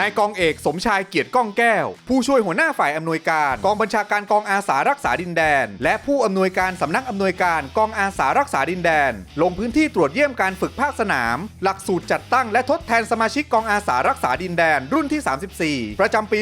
นายกองเอกสมชายเกียรติก้องแก้ว ผู้ช่วยหัวหน้าฝ่ายอำนวยการ กองบัญชาการกองอาสารักษาดินแดน และผู้อำนวยการสำนักอำนวยการกองอาสารักษาดินแดน ลงพื้นที่ตรวจเยี่ยมการฝึกภาคสนาม หลักสูตรจัดตั้งและทดแทนสมาชิกกองอาสารักษาดินแดน รุ่นที่ 34 ประจำปี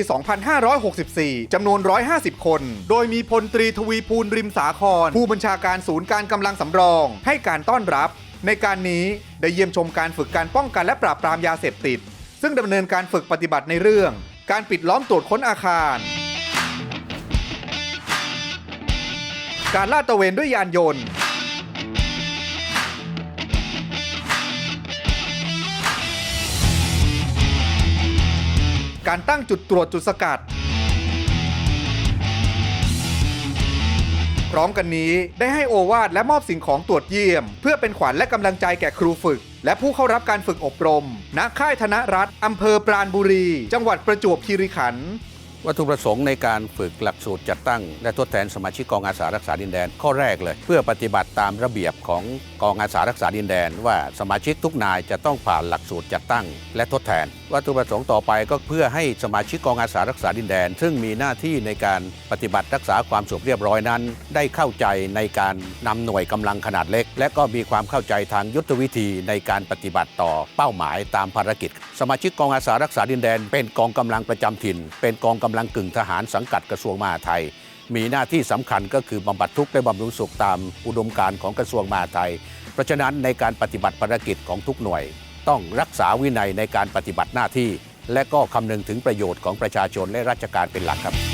2564จำนวน 150 คน โดยมีพลตรีทวีภูลริมสาคร ผู้บัญชาการศูนย์การกำลังสำรอง ให้การต้อนรับ ในการนี้ได้เยี่ยมชมการฝึกการป้องกันและปราบปรามยาเสพติด ซึ่งดำเนินการฝึกปฏิบัติในเรื่อง การปิดล้อมตรวจค้นอาคาร การลาดตระเวนด้วยยานยนต์ การตั้งจุดตรวจจุดสกัด ร้อมกันนี้ ได้ให้โอวาทและมอบสิ่งของตรวจเยี่ยม เพื่อเป็นขวัญและกำลังใจแก่ครูฝึก และผู้เข้ารับการฝึกอบรม ณ ค่ายธนรัฐอำเภอปราณบุรี จังหวัดประจวบคีรีขันธ์ วัตถุประสงค์ในการฝึกหลักสูตรจัดตั้ง และทดแทนสมาชิกกองอาสารักษาดินแดน ข้อแรกเลย เพื่อปฏิบัติตามระเบียบของกองอาสารักษาดินแดน ว่าสมาชิกทุกนายจะต้องผ่านหลักสูตรจัดตั้ง และทดแทน วัตถุประสงค์ต่อไปก็เพื่อให้สมาชิกกองอาสารักษาดินแดน ซึ่งมีหน้าที่ในการปฏิบัติรักษาความสงบเรียบร้อยนั้น ได้เข้าใจในการนำหน่วยกำลังขนาดเล็ก และก็มีความเข้าใจทางยุทธวิธีในการปฏิบัติต่อเป้าหมายตามภารกิจ สมาชิกกองอาสารักษาดินแดน เป็นกองกำลังประจำถิ่น เป็นกองกำลังกึ่งทหารสังกัดกระทรวงมหาดไทย มีหน้าที่สำคัญก็คือบำบัดทุกข์และบำรุงสุขตามอุดมการณ์ของกระทรวงมหาดไทย เพราะฉะนั้นในการปฏิบัติภารกิจของทุกหน่วย ต้องรักษาวินัยในการปฏิบัติหน้าที่ และก็คำนึงถึงประโยชน์ของประชาชนและราชการเป็นหลักครับ